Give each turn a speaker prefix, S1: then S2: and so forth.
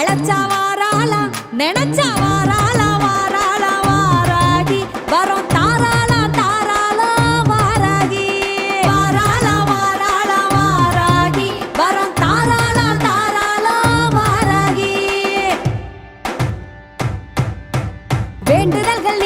S1: அழைச்சா வாராளா நினைச்சா வாராளா வாராளா வாராகி. வரோம் தாராளா தாராளா வாராகி. வாராளா வாராளா வாராகி. வரோம் தாராளா தாராளா வாராகி. வேண்டுதல்கள்